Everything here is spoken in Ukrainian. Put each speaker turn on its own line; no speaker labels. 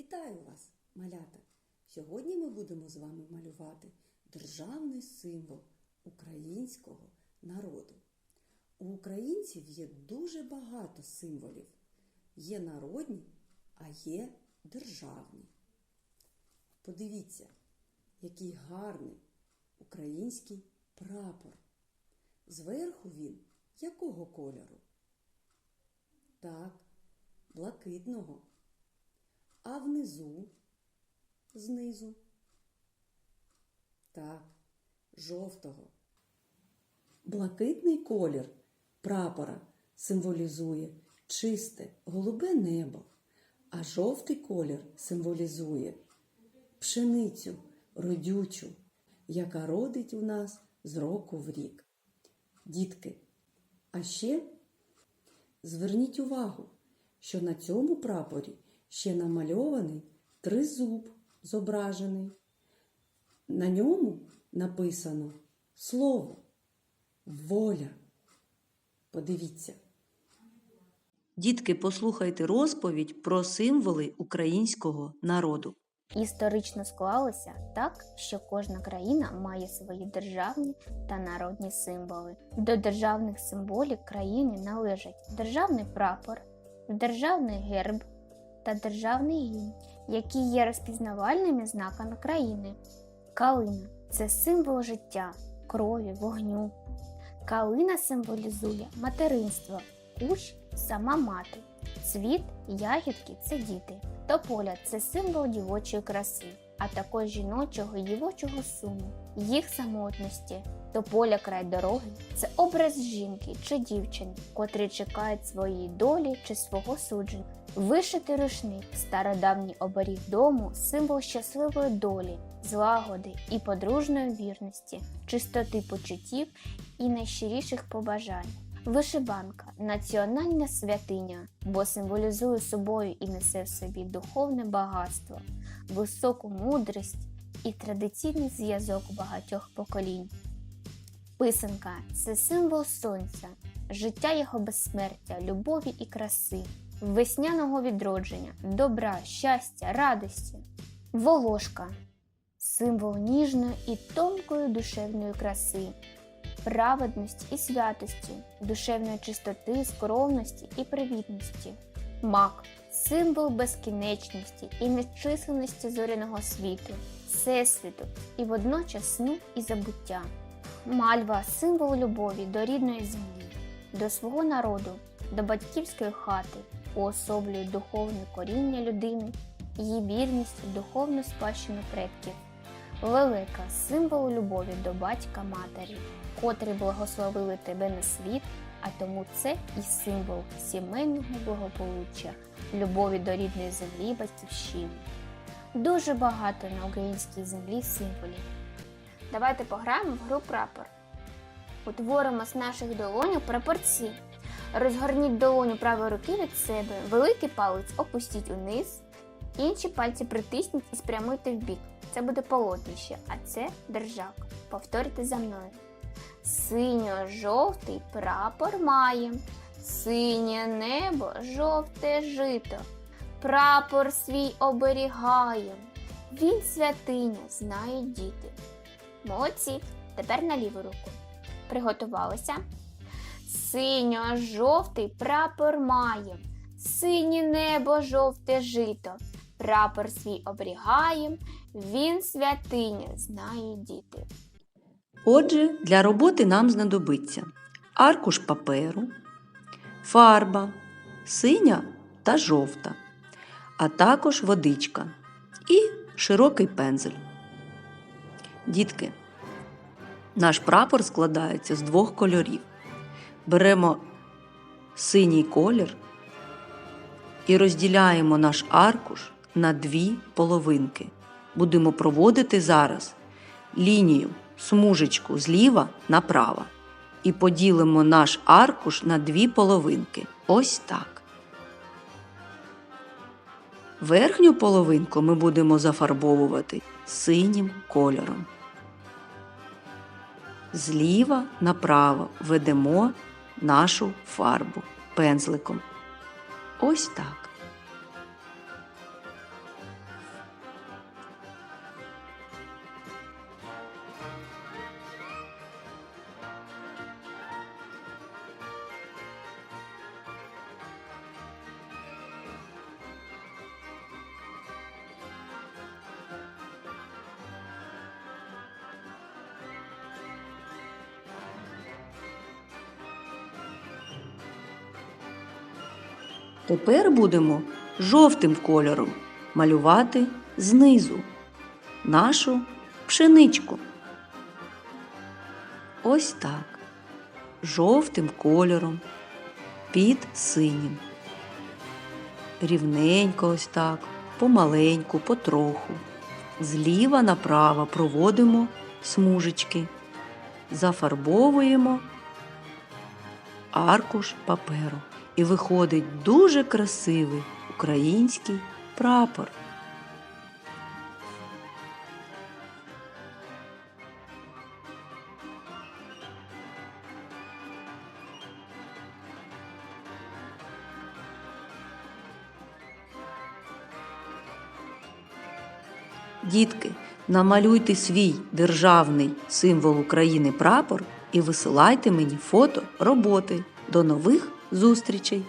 Вітаю вас, малята! Сьогодні ми будемо з вами малювати державний символ українського народу. У українців є дуже багато символів. Є народні, а є державні. Подивіться, який гарний український прапор. Зверху він якого кольору? Так, блакитного. А внизу, знизу. Так, жовтого. Блакитний колір прапора символізує чисте голубе небо, а жовтий колір символізує пшеницю родючу, яка родить у нас з року в рік. Дітки, а ще зверніть увагу, що на цьому прапорі ще намальований тризуб зображений. На ньому написано слово воля. Подивіться. Дітки, послухайте розповідь про символи українського народу.
Історично склалося так, що кожна країна має свої державні та народні символи. До державних символів країни належать державний прапор, державний герб та державний гімн, які є розпізнавальними знаками країни. Калина це символ життя, крові, вогню. Калина символізує материнство, кущ сама мати, цвіт, ягідки це діти. Тополя це символ дівочої краси, а також жіночого і дівочого суму, їх самотності. Тополя край дороги це образ жінки чи дівчини, котрі чекають своєї долі чи свого судження. Вишитий рушник стародавній оберіг дому, символ щасливої долі, злагоди і подружної вірності, чистоти почуттів і найщиріших побажань. Вишиванка національна святиня, бо символізує собою і несе в собі духовне багатство, високу мудрість і традиційний зв'язок багатьох поколінь. Писанка це символ сонця, життя його безсмертя, любові і краси, весняного відродження, добра, щастя, радості. Волошка символ ніжної і тонкої душевної краси праведності і святості, душевної чистоти, скромності і привітності. Мак символ безкінечності і нечисленності зоряного світу, всесвіту і водночас сну і забуття. Мальва символ любові до рідної землі, до свого народу, до батьківської хати, уособлює духовне коріння людини, її вірність і духовну спадщину предків. Лелека символ любові до батька матері, котрі благословили тебе на світ, а тому це і символ сімейного благополуччя, любові до рідної землі батьківщини. Дуже багато на українській землі символів. Давайте пограємо в гру прапор. Утворимо з наших долонів прапорці. Розгорніть долоню правої руки від себе, великий палець опустіть униз, інші пальці притисніть і спрямуйте в бік. Це буде полотнище, а це держак. Повторюйте за мною. Синьо-жовтий прапор має, синє небо, жовте жито. Прапор свій оберігає. Він святиня, знають діти. Молодці. Тепер на ліву руку. Приготувалися. Синьо-жовтий прапор має, синє небо, жовте жито. Прапор свій оберігає, він святиня, знають діти.
Отже, для роботи нам знадобиться аркуш паперу, фарба, синя та жовта, а також водичка і широкий пензель. Дітки, наш прапор складається з двох кольорів. Беремо синій колір і розділяємо наш аркуш на дві половинки. Будемо проводити зараз лінію смужечку зліва направо. І поділимо наш аркуш на дві половинки. Ось так. Верхню половинку ми будемо зафарбовувати синім кольором. Зліва направо ведемо нашу фарбу пензликом. Ось так. Тепер будемо жовтим кольором малювати знизу нашу пшеничку. Ось так. Жовтим кольором під синім. Рівненько ось так, помаленьку, потроху. Зліва направо проводимо смужечки, зафарбовуємо аркуш паперу. І виходить дуже красивий український прапор. Дітки, намалюйте свій державний символ України прапор і висилайте мені фото роботи. До нових зустрічей!